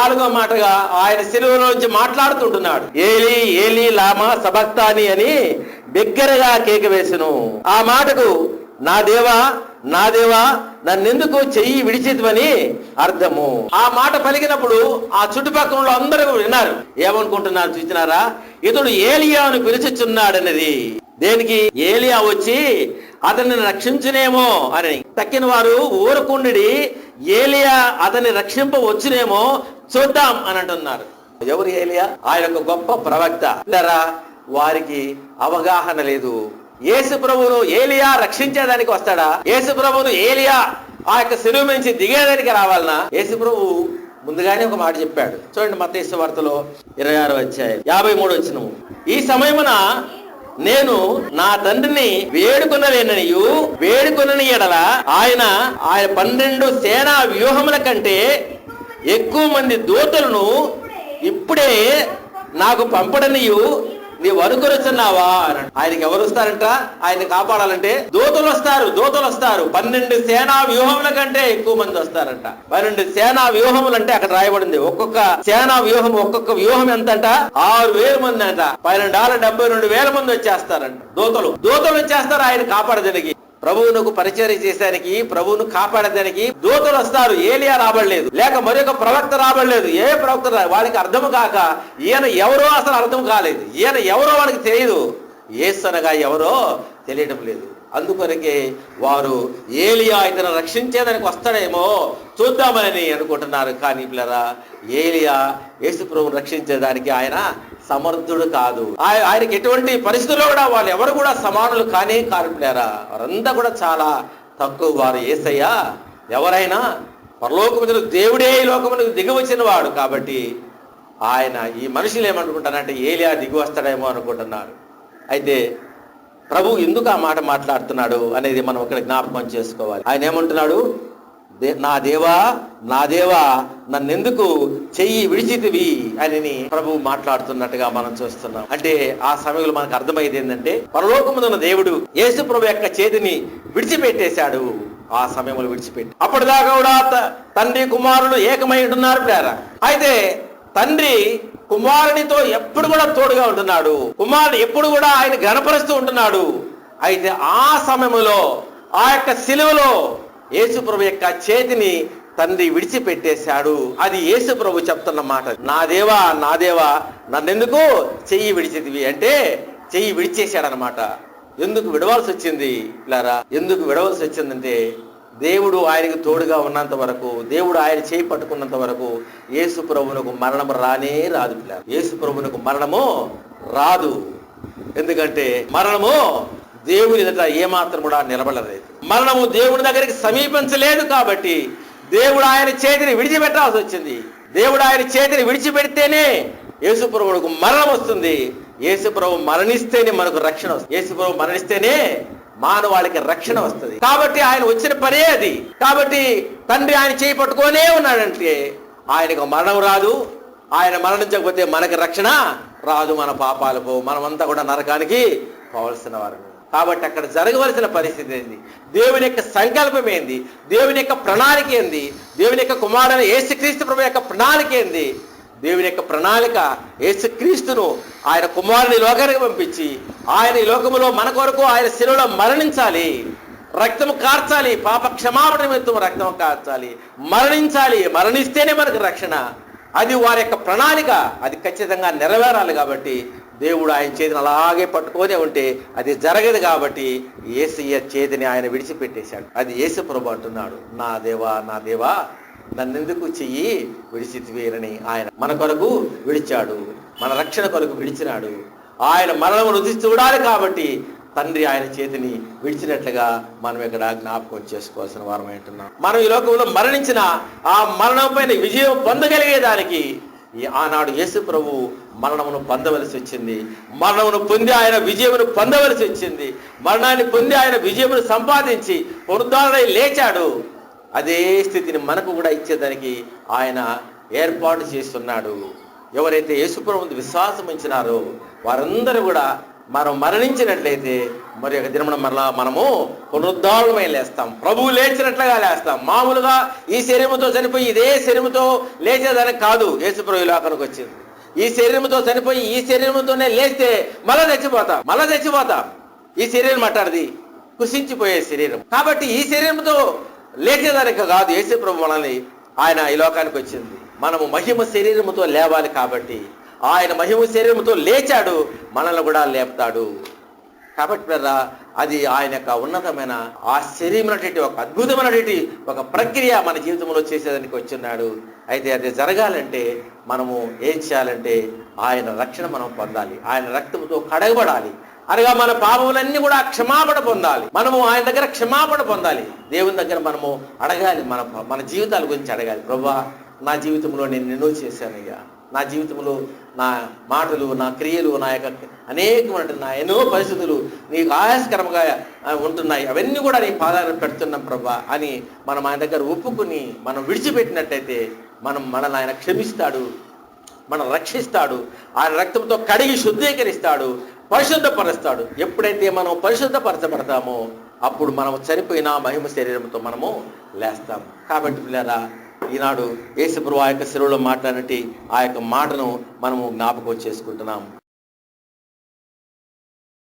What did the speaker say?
నాలుగో మాటగా ఆయన సిలువలోంచి మాట్లాడుతుంటున్నాడు. ఏలి ఏలి లామా సబక్తాని అని బిగ్గరగా కేక వేసును. ఆ మాటకు నా దేవా నా దేవా నన్నెందుకు చెయ్యి విడిచిద్వని అర్థము. ఆ మాట పలికినప్పుడు ఆ చుట్టుపక్కల అందరూ విన్నారు. ఏమనుకుంటున్నారు చూసినారా? ఇతడు ఏలియా అని దేనికి? ఏలియా వచ్చి అతన్ని రక్షించునేమో అని. తక్కిన వారు ఊరుకుండి ఏలియా అతన్ని రక్షింపవచ్చునేమో చూద్దాం అని అంటున్నారు. ఎవరు ఏలియా? ఆయన ఒక గొప్ప ప్రవక్త. లేరా వారికి అవగాహన లేదు. యేసు ప్రభువును ఏలియా రక్షించేదానికి వస్తాడా? యేసు ప్రభువును ఏలియా ఆ యొక్క శిలువు నుంచి దిగేదానికి రావాలనా? యేసు ప్రభు ముందుగానే ఒక మాట చెప్పాడు. చూడండి మత వార్తలో ఇరవై ఆరు వచ్చాయి యాభై మూడు వచ్చిన ఈ సమయమున నేను నా తండ్రిని వేడుకొనలేననియు వేడుకొనని ఎడల ఆయన ఆయన పన్నెండు సేనా వ్యూహముల కంటే ఎక్కువ మంది దూతలను ఇప్పుడే నాకు పంపడనియు నీవు అనుకరిస్తున్నావా అన్నాడు ఆయనకి ఎవరు వస్తారంట? ఆయన కాపాడాలంటే దూతలు వస్తారు దూతలు వస్తారు. పన్నెండు సేనా వ్యూహముల కంటే ఎక్కువ మంది వస్తారంట. పన్నెండు సేనా వ్యూహములు అంటే అక్కడ రాయబడింది. ఒక్కొక్క సేనా వ్యూహం ఒక్కొక్క వ్యూహం ఎంత అంట ఆరు వేల మంది అంట. పన్నెండు ఆరు డెబ్బై రెండు వేల మంది వచ్చేస్తారంట. దూతలు దూతలు వచ్చేస్తారు ఆయన కాపాడదనికి ప్రభువునకు పరిచయం చేసేదానికి ప్రభువును కాపాడేదానికి దూతలు వస్తారు. ఏలియా రాబడలేదు. లేక మరొక ప్రవక్త రాబడలేదు. ఏ ప్రవక్త రా- వాడికి అర్థం కాక ఈయన ఎవరో అసలు అర్థం కాలేదు. ఈయన ఎవరో వాడికి తెలియదు. ఏసనగా ఎవరో తెలియడం లేదు. అందుకొరకే వారు ఏలియా ఇతను రక్షించేదానికి వస్తాడేమో చూద్దామని అనుకుంటున్నారు. కానీ పిల్లరా ఏలియా యేసు ప్రభువును రక్షించేదానికి ఆయన సమర్థుడు కాదు. ఆయనకి ఎటువంటి పరిస్థితుల్లో కూడా వాళ్ళు ఎవరు కూడా సమానులు కానే కారుకులేరా? వారంతా కూడా చాలా తక్కువ వారు. ఏసయ్యా ఎవరైనా పరలోకములు దేవుడే ఈ లోకమునకు దిగి వచ్చిన వాడు. కాబట్టి ఆయన ఈ మనుషులు ఏమనుకుంటారంటే ఏలియా దిగి వస్తాడేమో అనుకుంటున్నారు. అయితే ప్రభు ఎందుకు ఆ మాట మాట్లాడుతున్నాడు అనేది మనం ఇక్కడ జ్ఞాపకం చేసుకోవాలి. ఆయన ఏమంటున్నాడు? నా దేవా నా దేవా నన్నెందుకు చెయ్యి విడిచితివి అని ప్రభు మాట్లాడుతున్నట్టుగా మనం చూస్తున్నాం. అంటే ఆ సమయంలో మనకు అర్థమైంది ఏంటంటే పరలోకమున్న దేవుడు యేసు ప్రభు యొక్క చేతిని విడిచిపెట్టేశాడు. ఆ సమయంలో విడిచిపెట్టి అప్పటిదాకా కూడా త- తండ్రి కుమారుడు ఏకమై ఉంటున్నారు ప్రేర. అయితే తండ్రి కుమారునితో ఎప్పుడు కూడా తోడుగా ఉంటున్నాడు. కుమారుడు ఎప్పుడు కూడా ఆయన గణపరుస్తూ ఉంటున్నాడు. అయితే ఆ సమయంలో ఆ యొక్క సిలువలో యేసుప్రభు యొక్క చేతిని తండ్రి విడిచిపెట్టేశాడు. అది యేసుప్రభు చెప్తున్న మాట. నా దేవా నా దేవా నన్నెందుకు చెయ్యి విడిచిదివి అంటే చెయ్యి విడిచేశాడనమాట ఎందుకు విడవలసి వచ్చింది ఇలారా ఎందుకు విడవలసి వచ్చిందంటే దేవుడు ఆయనకు తోడుగా ఉన్నంత వరకు దేవుడు ఆయన చేయి పట్టుకున్నంత వరకు యేసు ప్రభునకు మరణము రానే రాదు పిల్ల యేసు ప్రభునకు మరణము రాదు. ఎందుకంటే మరణము దేవుని ఎదుట ఏమాత్రం కూడా నిలబడలేదు. మరణము దేవుని దగ్గరికి సమీపించలేదు కాబట్టి దేవుడు ఆయన చేతిని విడిచిపెట్టాల్సి వచ్చింది. దేవుడు ఆయన చేతిని విడిచిపెడితేనే యేసుప్రభువుకు మరణం వస్తుంది. యేసుప్రభు మరణిస్తేనే మనకు రక్షణ వస్తుంది. యేసుప్రభు మరణిస్తేనే మానవాళికి రక్షణ వస్తుంది. కాబట్టి ఆయన వచ్చిన పనే అది. కాబట్టి తండ్రి ఆయన చేయి పట్టుకోనే ఉన్నాడంటే ఆయనకు మరణం రాదు. ఆయన మరణించకపోతే మనకి రక్షణ రాదు. మన పాపాలు పోవు. మనమంతా కూడా నరకానికి పోవలసిన వారు కాబట్టి అక్కడ జరగవలసిన పరిస్థితి ఏంది? దేవుని యొక్క సంకల్పం ఏంది? దేవుని యొక్క ప్రణాళిక ఏంది? దేవుని యొక్క కుమారుని ఏసుక్రీస్తు ప్రభు యొక్క ప్రణాళిక ఏంది? దేవుని యొక్క ప్రణాళిక ఏసుక్రీస్తును ఆయన కుమారుని లోకానికి పంపించి ఆయన ఈ లోకములో మన కొరకు ఆయన శిలువలో మరణించాలి. రక్తము కార్చాలి. పాప క్షమాపణ నిమిత్తం రక్తం కార్చాలి. మరణించాలి. మరణిస్తేనే మనకు రక్షణ. అది వారి యొక్క ప్రణాళిక. అది ఖచ్చితంగా నెరవేరాలి కాబట్టి దేవుడు ఆయన చేతిని అలాగే పట్టుకొనే ఉంటే అది జరగదు కాబట్టి ఏసయ్య చేతిని ఆయన విడిచిపెట్టేశాడు. అది యేసు ప్రభు అంటున్నాడు నా దేవా నా దేవా నన్నెందుకు చెయ్యి విడిచితివేనని ఆయన మన కొరకు విడిచాడు మన రక్షణ కొరకు విడిచినాడు. ఆయన మరణం రుచి చూడాలి కాబట్టి తండ్రి ఆయన చేతిని విడిచినట్లుగా మనం ఇక్కడ జ్ఞాపకం చేసుకోవాల్సిన వారం ఏంటున్నాం మనం ఈ లోకంలో మరణించిన ఆ మరణం పైన విజయం పొందగలిగేదానికి ఆనాడు యేసు ప్రభు మరణమును పొందవలసి వచ్చింది. మరణమును పొంది ఆయన విజయమును పొందవలసి వచ్చింది. మరణాన్ని పొంది ఆయన విజయమును సంపాదించి పునరుద్ధరణై లేచాడు. అదే స్థితిని మనకు కూడా ఇచ్చేదానికి ఆయన ఏర్పాటు చేస్తున్నాడు. ఎవరైతే యేసుప్రభు విశ్వాసం ఉంచినారో వారందరూ కూడా మనం మరణించినట్లయితే మరి యొక్క దినమున మరలా మనము పునరుద్ధారణమై లేస్తాం. ప్రభువు లేచినట్లుగా లేస్తాం. మామూలుగా ఈ శరీరంతో చనిపోయి ఇదే శరీరంతో లేచేదానికి కాదు. యేసుప్రభు లోకానికి వచ్చింది. ఈ శరీరంతో చనిపోయి ఈ శరీరంతోనే లేస్తే మళ్ళా చచ్చిపోతాం. మళ్ళా చచ్చిపోతాం. ఈ శరీరం అట్టాడిది కుసించిపోయే శరీరం. కాబట్టి ఈ శరీరంతో లేచేదానికి కాదు. యేసుప్రభు మనల్ని ఆయన ఈ లోకానికి వచ్చింది. మనము మహిమ శరీరముతో లేవాలి కాబట్టి ఆయన మహిమ శరీరముతో లేచాడు మనల్ని కూడా లేపుతాడు. కాబట్టి పిల్లరా అది ఆయన యొక్క ఉన్నతమైన ఆశ్చర్యమైనటువంటి ఒక అద్భుతమైనటువంటి ఒక ప్రక్రియ మన జీవితంలో చేసేదానికి వచ్చిన్నాడు అయితే అది జరగాలంటే మనము ఏం చేయాలంటే ఆయన రక్షణ మనం పొందాలి. ఆయన రక్తంతో కడగబడాలి. అనగా మన పాపములన్నీ కూడా క్షమాపణ పొందాలి. మనము ఆయన దగ్గర క్షమాపణ పొందాలి. దేవుని దగ్గర మనము అడగాలి మన మన జీవితాల గురించి అడగాలి. ప్రభా నా జీవితంలో నేను నిన్ను చేశానయ్యా. నా జీవితంలో నా మాటలు నా క్రియలు నా యొక్క అనేకమైన నా ఎన్నో పరిస్థితులు నీకు ఆయాసకరంగా ఉంటున్నాయి. అవన్నీ కూడా నీ పాదాలను పెడుతున్నాం ప్రభా అని మనం ఆయన దగ్గర ఒప్పుకుని మనం విడిచిపెట్టినట్టయితే మనం మనల్ని ఆయన క్షమిస్తాడు మనం రక్షిస్తాడు ఆయన రక్తంతో కడిగి శుద్ధీకరిస్తాడు పరిశుద్ధపరుస్తాడు. ఎప్పుడైతే మనం పరిశుద్ధపరచబడతామో అప్పుడు మనం చనిపోయిన మహిమ శరీరంతో మనము లేస్తాం. కాబట్టి పిల్లరా ఈనాడు యేసుప్రభు ఆ యొక్క శిలువలో మాట్లాడినట్టు ఆ యొక్క మాటను మనము జ్ఞాపకం చేసుకుంటున్నాం.